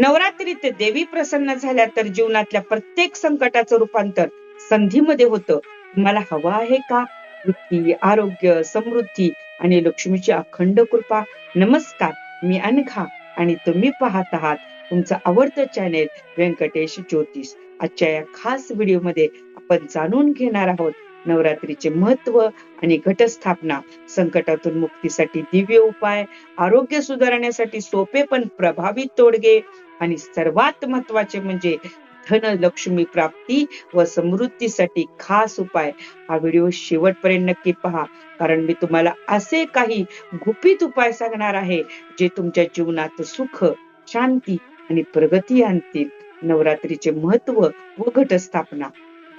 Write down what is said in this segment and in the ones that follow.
नवरात्रीत देवी प्रसन्न झाल्या तर जीवनातल्या प्रत्येक संकटाचं रूपांतर संधीमध्ये होतं. मला हवं आहे का? वृत्ती आरोग्य समृद्धी आणि लक्ष्मीची अखंड कृपा. नमस्कार मी अनघा आणि तुम्ही पाहत आहात तुमचं आवडतं चॅनेल व्यंकटेश ज्योतिष. आजच्या या खास व्हिडिओमध्ये आपण जाणून घेणार आहोत नवरात्रीचे महत्त्व आणि घटस्थापना संकटातून मुक्तीसाठी दिव्य उपाय आरोग्य सुधारण्यासाठी सोपे पण प्रभावी तोडगे आणि सर्वात महत्त्वाचे म्हणजे धन लक्ष्मी प्राप्ती व समृद्धीसाठी खास उपाय. हा व्हिडिओ शेवटपर्यंत नक्की पहा कारण मी तुम्हाला असे काही गुपित उपाय सांगणार आहे जे तुमच्या जीवनात सुख शांती आणि प्रगती आणतील. नवरात्रीचे महत्त्व व घटस्थापना.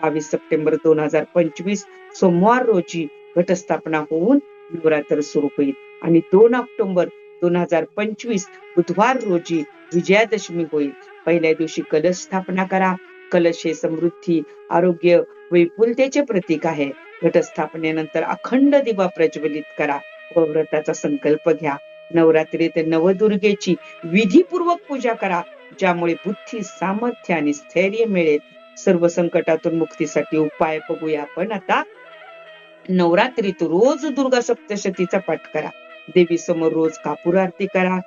बावीस सप्टेंबर दोन हजार पंचवीस सोमवार रोजी घटस्थापना होऊन नवरात्र सुरू होईल. आणि दोन ऑक्टोबर दोन हजार पंचवीस बुधवार रोजी विजयादशमी होईल. पहिल्या दिवशी कलश स्थापना करा. कलश हे समृद्धी आरोग्य विपुलतेचे प्रतीक आहे. घटस्थापनेनंतर अखंड दिवा प्रज्वलित करा. व व्रताचा संकल्प घ्या. नवरात्रीत नवदुर्गेची विधीपूर्वक पूजा करा ज्यामुळे बुद्धी सामर्थ्य आणि स्थैर्य मिळेल. सर्व संकटातून मुक्तीसाठी उपाय बघूया आपण. आता नवरात्रीत रोज दुर्गा सप्तशतीचा पाठ करा. देवी समोर रोज कापूर आरती करा.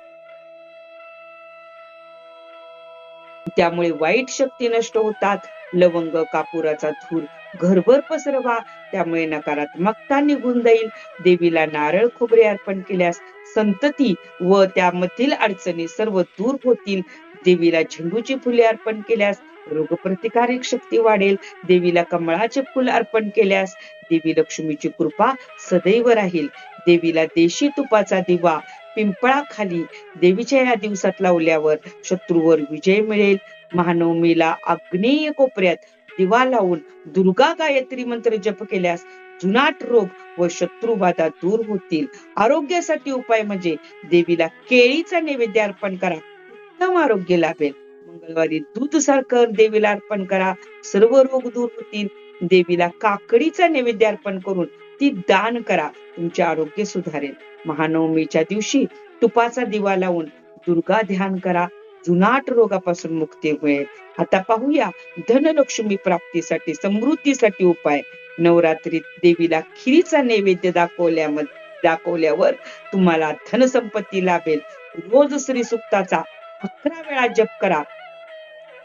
त्यामुळे वाईट शक्ती नष्ट होतात. लवंग कापुराचा धूर घरभर पसरवा. त्यामुळे नकारात्मकता निघून जाईल. देवीला नारळ खोबरे अर्पण केल्यास संतती व त्यामधील अडचणी सर्व दूर होतील. देवीला झेंडूची फुले अर्पण केल्यास रोगप्रतिकारक शक्ती वाढेल. देवीला कमळाचे फुल अर्पण केल्यास देवी लक्ष्मीची कृपा सदैव राहील. देवीला देशी तुपाचा दिवा पिंपळाखाली देवीच्या या दिवसात लावल्यावर शत्रूवर विजय मिळेल. महानवमीला आग्नेय कोपऱ्यात दिवा लावून दुर्गा गायत्री मंत्र जप केल्यास जुनाट रोग व शत्रुबाधा दूर होतील. आरोग्यासाठी उपाय म्हणजे देवीला केळीचा नैवेद्य अर्पण करा. उत्तम आरोग्य लाभेल. मंगळवारी दूध सारखं देवीला अर्पण करा. सर्व रोग दूर होतील. देवीला काकडीचा नैवेद्य अर्पण करून ती दान करा. तुमचे आरोग्य सुधारेल. महानवमीच्या दिवशी तुपाचा दिवा लावून दुर्गा ध्यान करा. जुनाट रोगापासून मुक्ती मिळेल. आता पाहूया धनलक्ष्मी प्राप्तीसाठी समृद्धीसाठी उपाय. नवरात्रीत देवीला खिरीचा नैवेद्य दाखवल्यामध्ये दाखवल्यावर तुम्हाला धनसंपत्ती लाभेल. रोज श्री सुक्ताचा अकरा वेळा जप करा.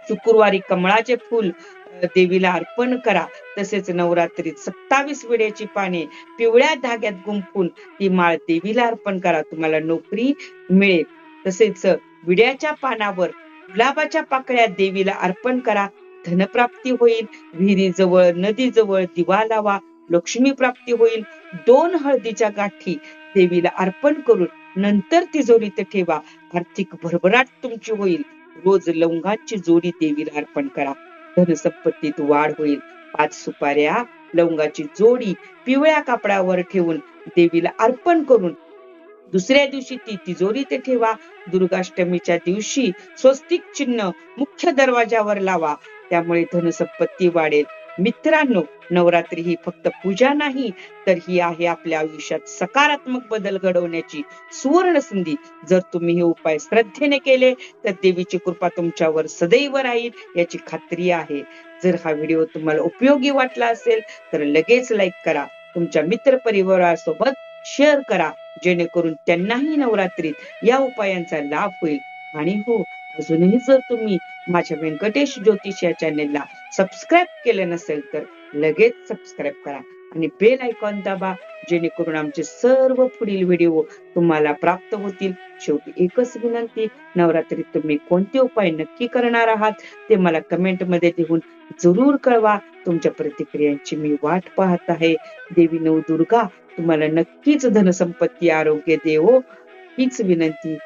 शुक्रवारी कमळाचे फूल देवीला अर्पण करा. तसेच नवरात्रीत सत्तावीस विड्याची पाने पिवळ्या धाग्यात गुंफून ती माळ देवीला अर्पण करा. तुम्हाला नोकरी मिळेल. तसेच विड्याच्या पानावर गुलाबाच्या पाकळ्या देवीला अर्पण करा. धनप्राप्ती होईल. विहिरीजवळ नदीजवळ दिवा लावा. लक्ष्मी प्राप्ती होईल. दोन हळदीच्या गाठी देवीला अर्पण करून नंतर तिजोरीत ठेवा. आर्थिक भरभराट तुमची होईल. रोज लवंगाची जोडी देवीला अर्पण करा. धनसंपत्तीत वाढ होईल. पाच सुपाऱ्या लवंगाची जोडी पिवळ्या कापडावर ठेवून देवीला अर्पण करून दुसऱ्या दिवशी ती तिजोरीत ठेवा. दुर्गाष्टमीच्या दिवशी स्वस्तिक चिन्ह मुख्य दरवाजावर लावा. त्यामुळे धनसंपत्ती वाढेल. मित्रांनो नवरात्री ही फक्त पूजा नाही तर ही आहे आपल्या आयुष्यात सकारात्मक बदल घडवण्याची सुवर्ण संधी. जर तुम्ही हे उपाय श्रद्धेने केले तर देवीची कृपा तुमच्यावर सदैव राहील याची खात्री आहे. जर हा व्हिडिओ तुम्हाला उपयोगी वाटला असेल तर लगेच लाईक करा. तुमच्या मित्र परिवारासोबत शेअर करा जेणेकरून त्यांनाही नवरात्रीत या उपायांचा लाभ होईल. आणि हो अजूनही जर तुम्ही माझ्या व्यंकटेश ज्योतिष या चॅनेलला सबस्क्राईब केलं नसेल तर लगेच सबस्क्राईब करा आणि बेल आयकॉन दाबा जेणेकरून आमचे सर्व पुढील व्हिडिओ तुम्हाला प्राप्त होतील. शेवटी एकच विनंती नवरात्रीत तुम्ही कोणते उपाय नक्की करणार आहात ते मला कमेंटमध्ये लिहून जरूर कळवा. तुमच्या प्रतिक्रियांची मी वाट पाहत आहे. देवी नवदुर्गा तुम्हाला नक्कीच धनसंपत्ती आरोग्य देवो. हीच विनंती